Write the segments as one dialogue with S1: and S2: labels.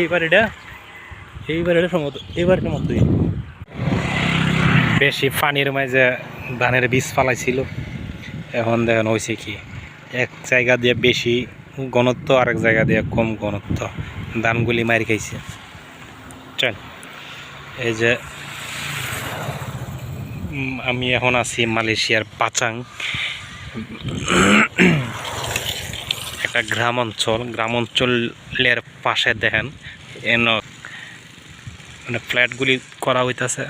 S1: এইবার এটা এইবার এটা সম্ভবত এইবারের মতোই বেশি পানির মাঝে ধানের বীজ ফালাইছিল। এখন দেখেন হয়েছে কি, এক জায়গা দিয়ে বেশি ঘনত্ব, আরেক জায়গা দিয়ে কম ঘনত্ব ধানগুলি মারি খাইছে। চল, এই যে আমি এখন আছি মালয়েশিয়ার পাচাং। একটা গ্রাম অঞ্চল গ্রাম অঞ্চলের পাশে দেখেন, এন মানে ফ্ল্যাটগুলি করা হইতাছে।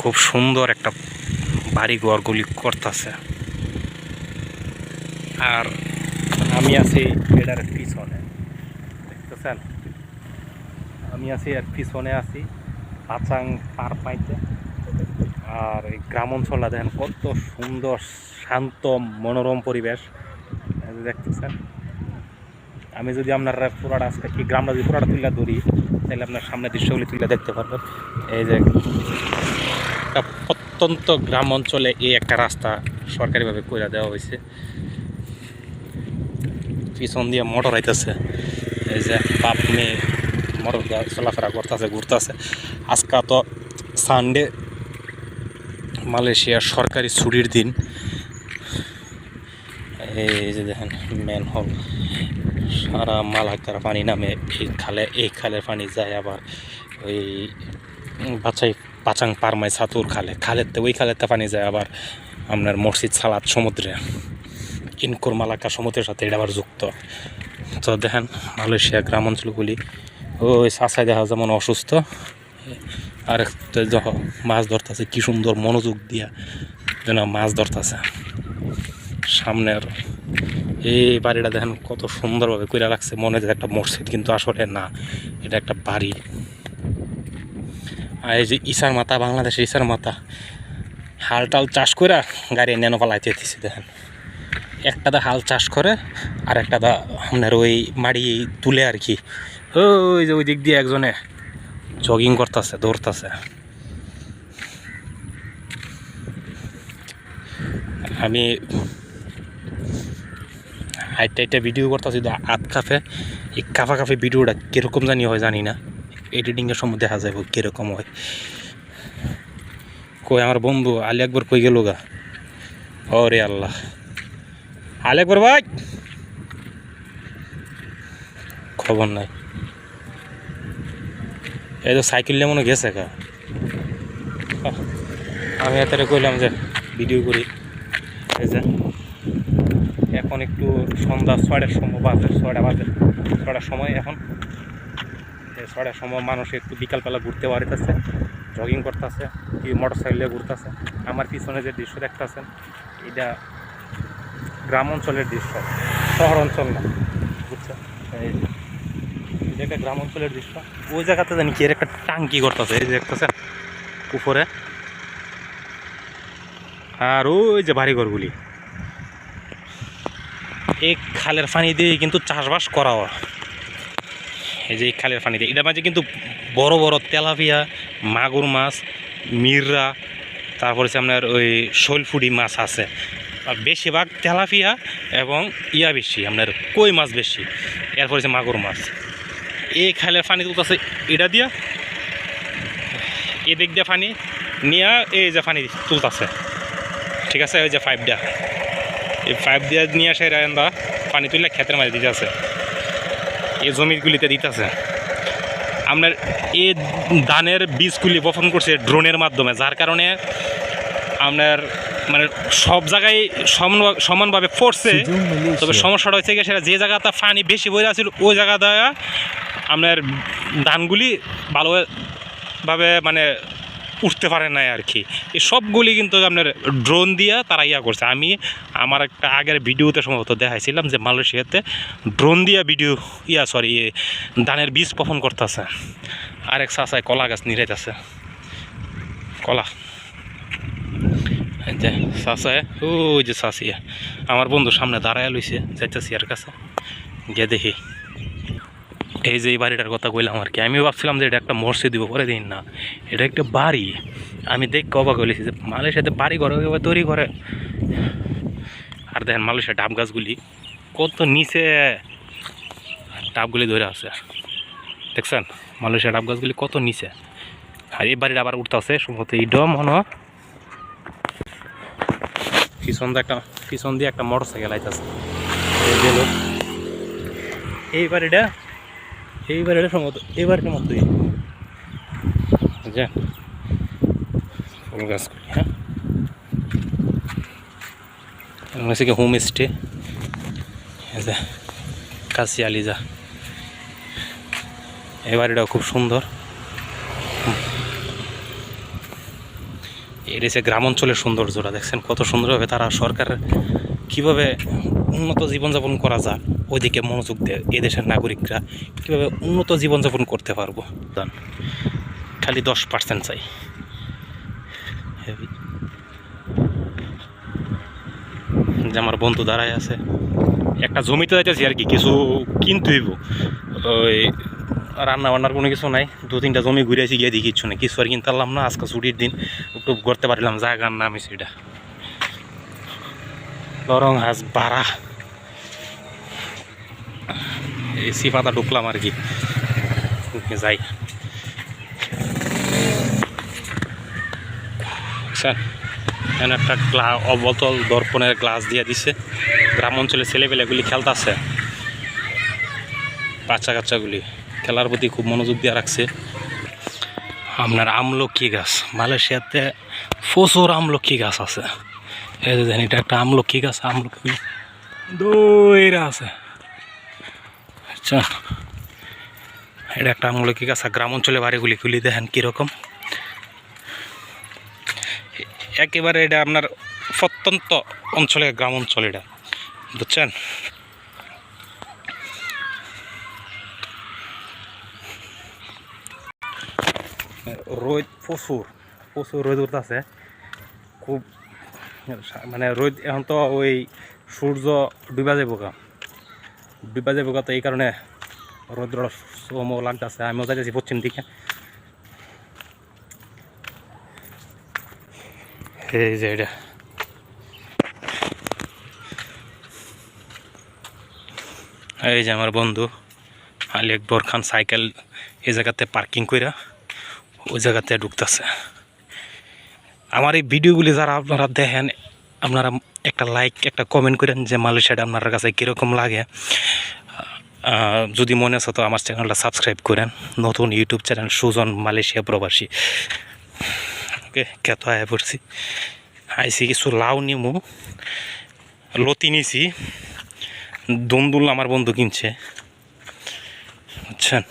S1: খুব সুন্দর একটা বাড়ি ঘরগুলি করতেছে। আর আমি আছি এটার পিছনে, দেখতেছেন? আমি আছি এর পিছনে আছি, পাচাং পার পাইতে। আর এই গ্রাম অঞ্চলটা দেখেন কত সুন্দর, শান্ত, মনোরম পরিবেশ। দেখতেছেন। আমি যদি আপনার পুরাটা আজকে কি গ্রামটা যদি পুরাটা তুলে ধরি, তাহলে আপনার সামনে দৃশ্যগুলি তুলে দেখতে পারবেন। এই যে একটা প্রত্যন্ত গ্রাম অঞ্চলে এই একটা রাস্তা সরকারিভাবে করে দেওয়া হয়েছে পিছন দিয়ে মোটর আইতেছে। এই যে বাপ মেয়ে মোটর দিয়ে চলাফেরা করতেছে, ঘুরতেছে। আজকে তো সানডে মালয়েশিয়ার সরকারি ছুটির দিন। এই যে দেখেন ম্যান হল সারা মালাকার পানি নামে খালে, এই খালের পানি যায় আবার ওই বাচ্চাই পাচাং পারমাই ছাতুর খালে। খালেতে ওই খালেতে পানি যায় আবার আপনার মসজিদ, সালাদ, সমুদ্রে। ইনকোর মালাকা সমুদ্রের সাথে এটা আবার যুক্ত। তো দেখেন, মালয়েশিয়া গ্রাম অঞ্চলগুলি, ওই চাষায় দেখা যেমন অসুস্থ। আর মাছ ধরতেছে, কি সুন্দর মনোযোগ দিয়া যেন মাছ ধরতেছে। সামনের এই বাড়িটা দেখেন কত সুন্দরভাবে কইরা রাখছে। মনে হয় একটা মসজিদ, কিন্তু আসলে না, এটা একটা বাড়ি। আর এই যে ইসার মাথা বাংলাদেশের ইসার মাথা হাল টাল চাষ করে গাড়ি নেনো পালাইতে দিচ্ছে দেখেন। একটা দা হাল চাষ করে, আর একটা দা আপনার ওই মাড়ি তুলে আর কি। ওই যে ওই দিক দিয়ে একজনে জগিং করতেছে, দৌড়তেছে। আমি হাইট টাইটটা ভিডিও করতেছি আত কাফে এই কাফা কাফে ভিডিওটা কীরকম জানি হয় জানি না। এডিটিংয়ের সময় দেখা যাবে কীরকম হয়। কই আমার বন্ধু আলী একবার কই গেল গা? ওরে আল্লাহ। আলী একবার ভাই! খবর নাই। এই তো সাইকেল নিয়ে মনে গেছে আহ, আমি এতারে কইলাম যে ভিডিও করি। এই যে এখন একটু সন্ধ্যা ছয়টার সময়, বাজে ছয়টা বাজে, ছয়টার সময় এখন। ছয়টার সময় মানুষ একটু বিকালবেলা ঘুরতে পারিতেছে জগিং করতেছে কি মোটর সাইকেলে ঘুরতেছে। আমার পিছনে যে দৃশ্য দেখতেছেন, এটা গ্রাম অঞ্চলের দৃশ্য, শহর অঞ্চল না, বুঝছেন? এই একটা গ্রাম অঞ্চলের দৃশ্য। ওই জায়গাতে জানি কি এর একটা টাঙ্কি করতেছে, এই যে দেখতেছেন, উপরে। আর ওই যে বাড়িঘরগুলি। এই খালের পানি দিয়ে কিন্তু চাষবাস করা এই যে এই খালের পানি দিয়ে। এটার মাঝে কিন্তু বড় বড় তেলাপিয়া, মাগুর মাছ, মিররা, তারপরে আপনার ওই শৈলফুডি মাছ আছে। আর বেশিরভাগ তেলাপিয়া এবং ইয়া বেশি, আপনার কই মাছ বেশি, এরপর হচ্ছে মাগুর মাছ। এই খালের পানি তুলতেছে এটা দিয়া। এদিক দিয়ে পানি নিয়ে এই যে পানি তুলতেছে। ঠিক আছে? ওই যে পাইপটা। এই পাইপ দিয়ে নিয়ে আসে রায়ন্দা পানি তুললে ক্ষেতের মাঝে দিতে আছে। এই জমিগুলিতে দিতেছে আপনার এই ধানের বীজগুলি বপন করছে ড্রোনের মাধ্যমে যার কারণে আপনার মানে সব জায়গায় সমান সমানভাবে পড়ছে। তবে সমস্যাটা হচ্ছে গিয়ে সেটা যে জায়গাটা পানি বেশি বয়ে আছিল ওই জায়গা দ্বারা আপনার ধানগুলি ভালোভাবে মানে উঠতে পারে নাই আর কি। এই সবগুলি কিন্তু আপনার ড্রোন দিয়া তারা ইয়া করছে। আমি আমার একটা আগের ভিডিওতে সম্ভবত দেখাইছিলাম যে মালয়েশিয়াতে ড্রোন দিয়া ভিডিও ইয়া সরি ধানের বীজ বপন করতেছে। আরেক চাষায় কলা গাছ নিরাইতেছে কলা। যে চাষায় ওই যে চাষিয়া আমার বন্ধু সামনে দাঁড়ায় লইছে, যাইতেছি আর কাছে। গিয়ে দেখি। এই যে এই বাড়িটার কথা কইলাম আর কি, আমি ভাবছিলাম যে এটা একটা মসজিদ দিব, পরে দিন না। এটা একটা বাড়ি। আমি দেখ অবাক হয়েছি যে মালয়েশিয়াতে বাড়ি ঘরে তৈরি করে আর দেখেন মালয়েশিয়া ডাব গাছগুলি কত নিচে ডাবগুলি ধরে আছে। দেখছেন? মালয়েশিয়া ডাব গাছগুলি কত নিচে। আর এই বাড়িটা আবার উঠতে আছে, সম্ভবত এই ডম মনে পিছন দিয়ে একটা পিছন দিয়ে একটা মোটর সাইকেল আইতেছে এই বাড়িটা এই এটা সম্ভবত এই বাড়িটার মতোই বুঝছেন ফুল গাছগুলি হ্যাঁ। হচ্ছে কি হোম স্টে কাশি আলিজা এই বাড়িটাও খুব সুন্দর। এর এসে গ্রাম অঞ্চলের সৌন্দর্যটা দেখছেন, কত সুন্দরভাবে তারা সরকারের কীভাবে উন্নত জীবনযাপন করা যায়? ওইদিকে মনোযোগ দেয় এদেশের নাগরিকরা কীভাবে উন্নত জীবনযাপন করতে পারব? খালি দশ পার্সেন্ট চাই। যে আমার বন্ধু দাঁড়ায় আছে একটা জমিতে যাইতেছি আর কি কিছু কিনতে হইব। ওই রান্না বান্নার কোনো কিছু নাই দু তিনটা জমি ঘুরে আসি গিয়ে দেখি কিছু নেই কিছু আর কিনতে পারলাম না আজকে ছুটির দিন একটু করতে পারলাম জায়গার নাম সেটা লরং হাঁস বাড়া এসি পাতা ঢুকলাম আর কি। যাই। এখানে একটা অবতল দর্পণের গ্লাস দিয়ে দিছে। গ্রাম অঞ্চলে ছেলেপেলেগুলি খেলতেছে। বাচ্চা কাচ্চাগুলি খেলার প্রতি খুব মনোযোগ দিয়ে রাখছে। আপনার আমলক্ষী গাছ। মালয়েশিয়াতে প্রচুর আমলক্ষী গাছ আছে। এই যে দেখেন, এটা একটা আমলক্ষী গাছ আমলক্ষী দইরা আছে। আচ্ছা এটা একটা আমলক্ষী গাছ গ্রাম অঞ্চলে বাড়িগুলি খুলি দেখেন কীরকম। একেবারে এটা আপনার প্রত্যন্ত অঞ্চলে, গ্রাম অঞ্চল এটা, বুঝছেন? রোদ প্রচুর প্রচুর রোদ উঠতেছে। খুব মানে রোদ এখন তো ওই সূর্য ডুবা যাব গা। ডুবা গা তো এই কারণে রোদ্র সময় লাগতেছে আমিও যাইতেছি পশ্চিম দিকে এই যে এটা এই যে আমার বন্ধু আলী আকবর খান সাইকেল এই জায়গাতে পার্কিং কইরা ওই জায়গাতে ঢুকতেছে আমার এই ভিডিওগুলি যারা আপনারা দেখেন, আপনারা একটা লাইক একটা কমেন্ট করেন যে মালয়েশিয়াটা আপনার কাছে কীরকম লাগে। যদি মনে আছে তো আমার চ্যানেলটা সাবস্ক্রাইব করেন। নতুন ইউটিউব চ্যানেল সুজন মালয়েশিয়া প্রবাসী। ওকে, কেত আয়া পড়ছি। আইসি কিছু লাউ নিমু, লতি নিছি। দন্দুল আমার বন্ধু কিনছে। বুঝছেন?